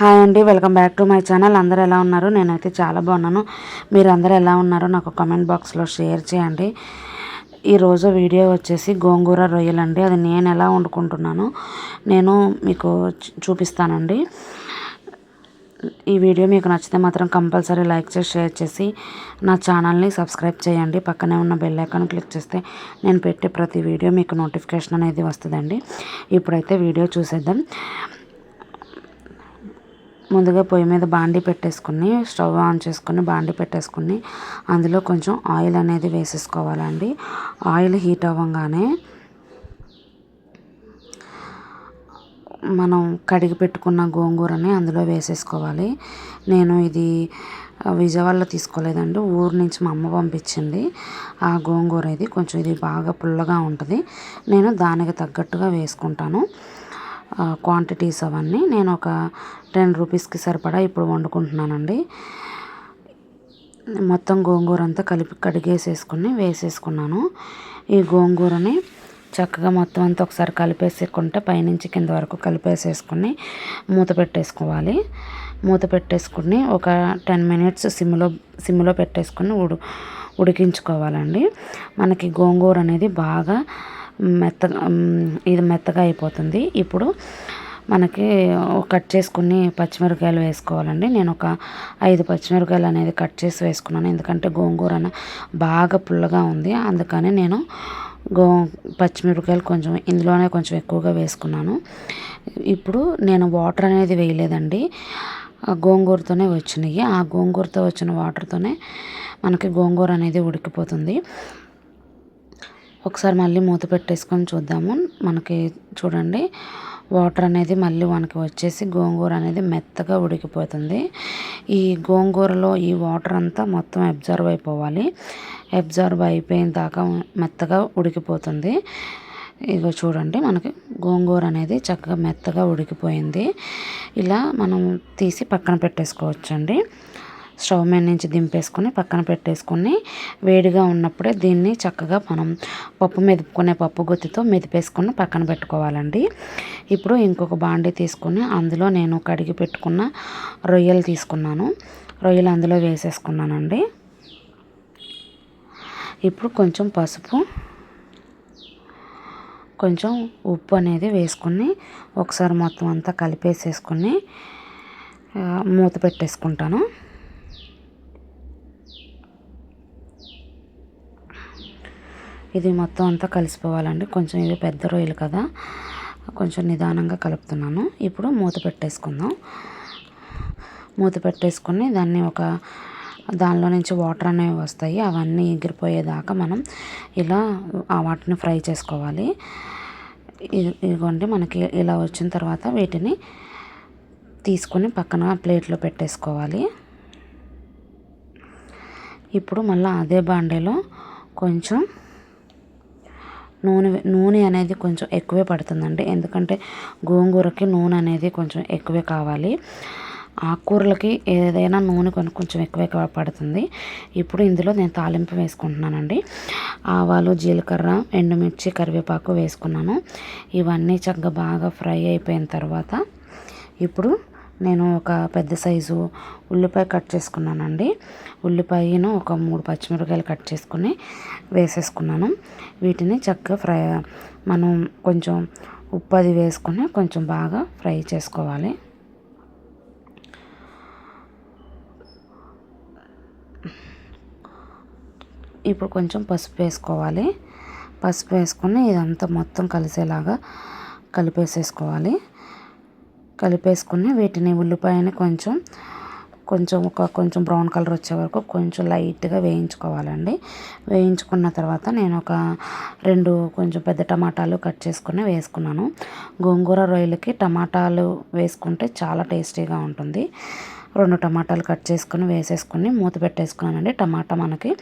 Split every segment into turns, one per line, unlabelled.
Hi అండి welcome back to my channel. అందరూ ఎలా ఉన్నారు? నేనైతే చాలా బాగున్నాను. మీరు అందరు ఎలా ఉన్నారో నాకు కామెంట్ బాక్స్లో షేర్ చేయండి. ఈరోజు వీడియో వచ్చేసి గోంగూర రొయ్యలండి. అది నేను ఎలా వండుకుంటున్నాను నేను మీకు చూపిస్తానండి. ఈ వీడియో మీకు నచ్చితే మాత్రం కంపల్సరీ లైక్ చేసి షేర్ చేసి నా ఛానల్ని సబ్స్క్రైబ్ చేయండి. పక్కనే ఉన్న బెల్ ఐకాన్ క్లిక్ చేస్తే నేను పెట్టే ప్రతి వీడియో మీకు నోటిఫికేషన్ అనేది వస్తుందండి. ఇప్పుడైతే వీడియో చూసేద్దాం. ముందుగా పొయ్యి మీద బాండి పెట్టేసుకుని స్టవ్ ఆన్ చేసుకుని బాండి పెట్టేసుకుని అందులో కొంచెం ఆయిల్ అనేది వేసేసుకోవాలండి. ఆయిల్ హీట్ అవ్వగానే మనం కడిగి పెట్టుకున్న గోంగూరని అందులో వేసేసుకోవాలి. నేను ఇది విజయవాడలో తీసుకోలేదండి. ఊరు నుంచి మా అమ్మ పంపించింది. ఆ గోంగూర ఇది కొంచెం ఇది బాగా పుల్లగా ఉంటుంది. నేను దానికి తగ్గట్టుగా వేసుకుంటాను. క్వాంటిటీస్ అవన్నీ నేను ఒక టెన్ రూపీస్కి సరిపడా ఇప్పుడు వండుకుంటున్నానండి. మొత్తం గోంగూర అంతా కలిపి కడిగేసేసుకుని వేసేసుకున్నాను. ఈ గోంగూరని చక్కగా మొత్తం అంతా ఒకసారి కలిపేసుకుంటే పైనుంచి కింద వరకు కలిపేసేసుకుని మూత పెట్టేసుకోవాలి. మూత పెట్టేసుకుని ఒక టెన్ మినిట్స్ సిమ్లో సిమ్లో పెట్టేసుకుని ఉడు ఉడికించుకోవాలండి. మనకి గోంగూర అనేది బాగా మెత్తగా ఇది మెత్తగా అయిపోతుంది. ఇప్పుడు మనకి కట్ చేసుకుని పచ్చిమిరపకాయలు వేసుకోవాలండి. నేను ఒక ఐదు పచ్చిమిరపకాయలు అనేది కట్ చేసి వేసుకున్నాను. ఎందుకంటే గోంగూర బాగా పుల్లగా ఉంది. అందుకని నేను గో పచ్చిమిరపకాయలు కొంచెం ఇందులోనే కొంచెం ఎక్కువగా వేసుకున్నాను. ఇప్పుడు నేను వాటర్ అనేది వేయలేదండి. ఆ గోంగూరతోనే వచ్చినాయి. ఆ గోంగూరతో వచ్చిన వాటర్తోనే మనకి గోంగూర అనేది ఉడికిపోతుంది. ఒకసారి మళ్ళీ మూత పెట్టేసుకొని చూద్దాము. మనకి చూడండి వాటర్ అనేది మళ్ళీ మనకి వచ్చేసి గోంగూర అనేది మెత్తగా ఉడికిపోతుంది. ఈ గోంగూరలో ఈ వాటర్ అంతా మొత్తం అబ్జర్వ్ అయిపోవాలి. అబ్జర్వ్ అయిపోయిన దాకా మెత్తగా ఉడికిపోతుంది. ఇగో చూడండి మనకి గోంగూర అనేది చక్కగా మెత్తగా ఉడికిపోయింది. ఇలా మనం తీసి పక్కన పెట్టేసుకోవచ్చండి. స్టవ్ మీద నుంచి దింపేసుకొని పక్కన పెట్టేసుకొని వేడిగా ఉన్నప్పుడే దీన్ని చక్కగా మనం పప్పు మెదుపుకునే పప్పు గుత్తితో మెదిపేసుకొని పక్కన పెట్టుకోవాలండి. ఇప్పుడు ఇంకొక బాండీ తీసుకుని అందులో నేను కడిగి పెట్టుకున్న రొయ్యలు తీసుకున్నాను. రొయ్యలు అందులో వేసేసుకున్నానండి. ఇప్పుడు కొంచెం పసుపు కొంచెం ఉప్పు అనేది వేసుకుని ఒకసారి మొత్తం అంతా కలిపేసేసుకొని మూత పెట్టేసుకుంటాను. ఇది మొత్తం అంతా కలిసిపోవాలండి. కొంచెం ఇది పెద్ద రొయ్యలు కదా. కొంచెం నిదానంగా కలుపుతున్నాను. ఇప్పుడు మూత పెట్టేసుకుందాం. మూత పెట్టేసుకుని దాన్ని ఒక దానిలో నుంచి వాటర్ అనేవి వస్తాయి. అవన్నీ ఎగిరిపోయేదాకా మనం ఇలా ఆ వాటిని ఫ్రై చేసుకోవాలి. ఇదిగోండి మనకి ఇలా వచ్చిన తర్వాత వీటిని తీసుకొని పక్కన ప్లేట్లో పెట్టేసుకోవాలి. ఇప్పుడు మళ్ళీ అదే బాండీలో కొంచెం నూనె నూనె అనేది కొంచెం ఎక్కువే పడుతుందండి. ఎందుకంటే గోంగూరకి నూనె అనేది కొంచెం ఎక్కువే కావాలి. ఆకుకూరలకి ఏదైనా నూనె కొంచెం కొంచెం ఎక్కువే పడుతుంది. ఇప్పుడు ఇందులో నేను తాలింపు వేసుకుంటున్నానండి. ఆవాలు జీలకర్ర ఎండుమిర్చి కరివేపాకు వేసుకున్నాను. ఇవన్నీ చక్కగా బాగా ఫ్రై అయిపోయిన తర్వాత ఇప్పుడు నేను ఒక పెద్ద సైజు ఉల్లిపాయ కట్ చేసుకున్నానండి. ఉల్లిపాయను ఒక మూడు పచ్చిమిరపకాయలు కట్ చేసుకుని వేసేసుకున్నాను. వీటిని చక్కగా ఫ్రై మనం కొంచెం ఉప్పు అది వేసుకొని కొంచెం బాగా ఫ్రై చేసుకోవాలి. ఇప్పుడు కొంచెం పసుపు వేసుకోవాలి. పసుపు వేసుకుని ఇదంతా మొత్తం కలిసేలాగా కలిపేసేసుకోవాలి. కలిపేసుకుని వీటిని ఉల్లిపాయని కొంచెం కొంచెం ఒక కొంచెం బ్రౌన్ కలర్ వచ్చే వరకు కొంచెం లైట్గా వేయించుకోవాలండి. వేయించుకున్న తర్వాత నేను ఒక రెండు కొంచెం పెద్ద టమాటాలు కట్ చేసుకుని వేసుకున్నాను. గోంగూర రొయ్యలకి టమాటాలు వేసుకుంటే చాలా టేస్టీగా ఉంటుంది. రెండు టమాటాలు కట్ చేసుకుని వేసేసుకుని మూత పెట్టేసుకున్నానండి. టమాటా మనకి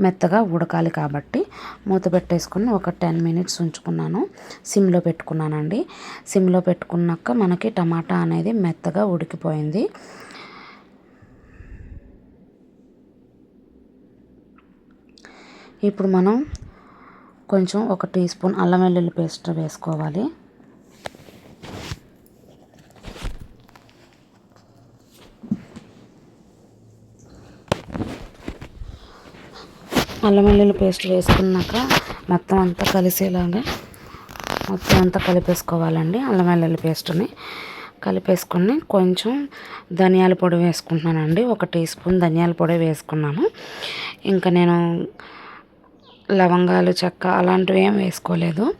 మెత్తగా ఉడకాలి కాబట్టి మూత పెట్టేసుకుని ఒక టెన్ మినిట్స్ ఉంచుకున్నాను. సిమ్లో పెట్టుకున్నానండి. సిమ్లో పెట్టుకున్నాక మనకి టమాటా అనేది మెత్తగా ఉడికిపోయింది. ఇప్పుడు మనం కొంచెం ఒక టీ స్పూన్ అల్లం వెల్లుల్లి పేస్ట్ వేసుకోవాలి. అల్లం వెల్లుల్లి పేస్ట్ వేసుకున్నాక మొత్తం అంతా కలిసేలాగా మొత్తం అంతా కలిపేసుకోవాలండి అల్లం వెల్లుల్లి పేస్ట్ని. కలిపేసుకొని కొంచెం ధనియాల పొడి వేసుకుంటున్నానండి. ఒక టీ స్పూన్ ధనియాల పొడి వేసుకున్నాను. ఇంకా నేను లవంగాలు చెక్క అలాంటివి ఏం వేసుకోలేదు.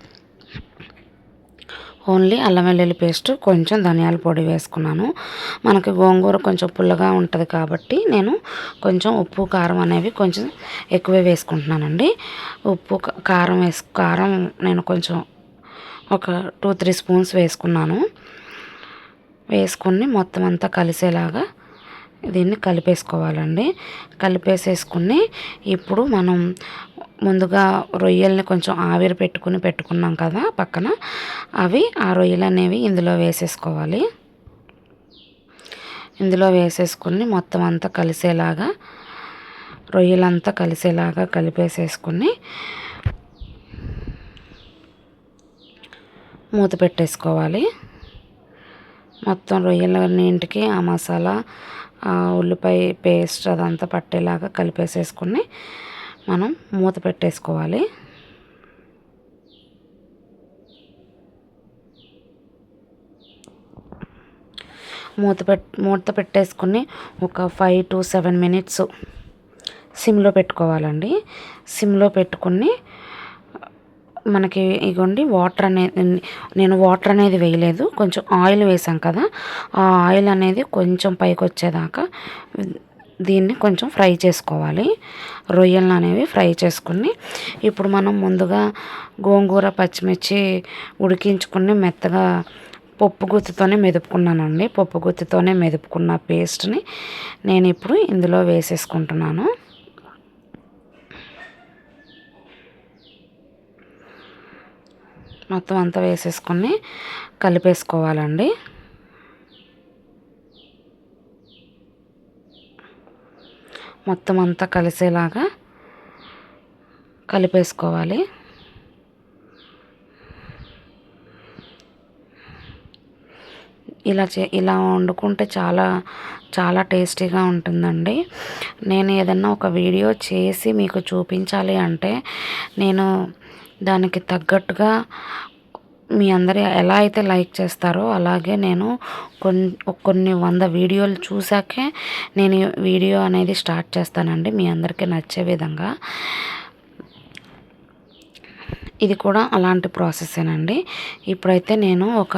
ఓన్లీ అల్లం వెల్లుల్లి పేస్ట్ కొంచెం ధనియాల పొడి వేసుకున్నాను. మనకి గోంగూర కొంచెం పుల్లగా ఉంటుంది కాబట్టి నేను కొంచెం ఉప్పు కారం అనేవి కొంచెం ఎక్కువే వేసుకుంటున్నానండి. ఉప్పు కారం వేసు కారం నేను కొంచెం ఒక టూ త్రీ స్పూన్స్ వేసుకున్నాను. వేసుకుని మొత్తం అంతా కలిసేలాగా దీన్ని కలిపేసుకోవాలండి. కలిపేసేసుకుని ఇప్పుడు మనం ముందుగా రొయ్యల్ని కొంచెం ఆవిరి పెట్టుకుని పెట్టుకున్నాం కదా పక్కన. అవి ఆ రొయ్యలు అనేవి ఇందులో వేసేసుకోవాలి. ఇందులో వేసేసుకుని మొత్తం అంతా కలిసేలాగా రొయ్యలంతా కలిసేలాగా కలిపేసేసుకుని మూత పెట్టేసుకోవాలి. మొత్తం రొయ్యలన్నింటికి ఆ మసాలా ఉల్లిపాయ పేస్ట్ అదంతా పట్టేలాగా కలిపేసేసుకుని మనం మూత పెట్టేసుకోవాలి. మూత పెట్ మూత పెట్టేసుకుని ఒక ఫైవ్ టు సెవెన్ మినిట్స్ సిమ్లో పెట్టుకోవాలండి. సిమ్లో పెట్టుకుని మనకి ఇగోండి వాటర్ అనేది నేను వాటర్ అనేది వేయలేదు కొంచెం ఆయిల్ వేసాం కదా ఆ ఆయిల్ అనేది కొంచెం పైకి వచ్చేదాకా దీన్ని కొంచెం ఫ్రై చేసుకోవాలి. రొయ్యలు అనేవి ఫ్రై చేసుకుని ఇప్పుడు మనం ముందుగా గోంగూర పచ్చిమిర్చి ఉడికించుకుని మెత్తగా పప్పు గుత్తితోనే మెదుపుకున్నానండి. పప్పు గుత్తితోనే మెదుపుకున్న పేస్ట్ని నేను ఇప్పుడు ఇందులో వేసేసుకుంటున్నాను. మొత్తం అంతా వేసేసుకొని కలిపేసుకోవాలండి. మొత్తం అంతా కలిసేలాగా కలిపేసుకోవాలి. ఇలా చే ఇలా వండుకుంటే చాలా చాలా టేస్టీగా ఉంటుందండి. నేను ఏదన్నా ఒక వీడియో చేసి మీకు చూపించాలి అంటే నేను దానికి తగ్గట్టుగా మీ అందరు ఎలా అయితే లైక్ చేస్తారో అలాగే నేను కొన్ని కొన్ని వంద వీడియోలు చూసాకే నేను వీడియో అనేది స్టార్ట్ చేస్తానండి మీ అందరికీ నచ్చే విధంగా. ఇది కూడా అలాంటి ప్రాసెసేనండి. ఇప్పుడైతే నేను ఒక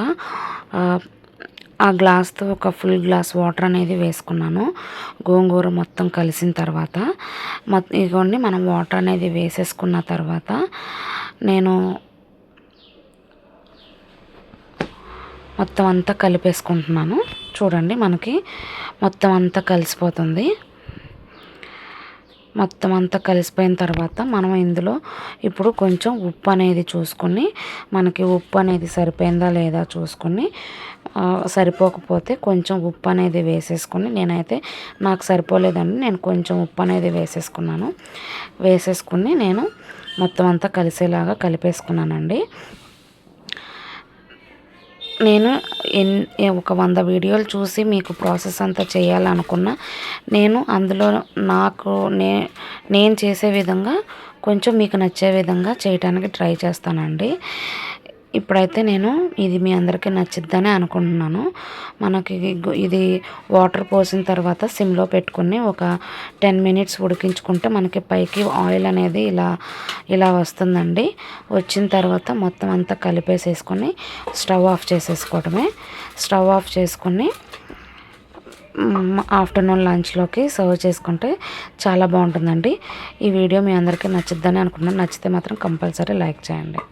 ఆ గ్లాస్తో ఒక ఫుల్ గ్లాస్ వాటర్ అనేది వేసుకున్నాను. గోంగూర మొత్తం కలిసిన తర్వాత. ఇదిగోండి మనం వాటర్ అనేది వేసేసుకున్న తర్వాత నేను మొత్తం అంతా కలిపేసుకుంటున్నాను. చూడండి మనకి మొత్తం అంతా కలిసిపోతుంది. మొత్తం అంతా కలిసిపోయిన తర్వాత మనం ఇందులో ఇప్పుడు కొంచెం ఉప్పు అనేది చూసుకొని మనకి ఉప్పు అనేది సరిపోయిందా లేదా చూసుకుని సరిపోకపోతే కొంచెం ఉప్పు అనేది వేసేసుకుని నేనైతే నాకు సరిపోలేదండి నేను కొంచెం ఉప్పు అనేది వేసేసుకున్నాను. వేసేసుకుని నేను మొత్తం అంతా కలిసేలాగా కలిపేసుకున్నానండి. నేను ఎన్ ఒక వంద వీడియోలు చూసి మీకు ప్రాసెస్ అంతా చేయాలనుకున్నా నేను అందులో నాకు నే నేను చేసే విధంగా కొంచెం మీకు నచ్చే విధంగా చేయడానికి ట్రై చేస్తానండి. ఇప్పుడైతే నేను ఇది మీ అందరికీ నచ్చిద్దని అనుకుంటున్నాను. మనకి ఇది వాటర్ పోసిన తర్వాత సిమ్లో పెట్టుకుని ఒక టెన్ మినిట్స్ ఉడికించుకుంటే మనకి పైకి ఆయిల్ అనేది ఇలా ఇలా వస్తుందండి. వచ్చిన తర్వాత మొత్తం అంతా కలిపేసేసుకొని స్టవ్ ఆఫ్ చేసేసుకోవడమే. స్టవ్ ఆఫ్ చేసుకొని ఆఫ్టర్నూన్ లంచ్లోకి సర్వ్ చేసుకుంటే చాలా బాగుంటుందండి. ఈ వీడియో మీ అందరికీ నచ్చిద్దని అనుకుంటున్నాను. నచ్చితే మాత్రం కంపల్సరీ లైక్ చేయండి.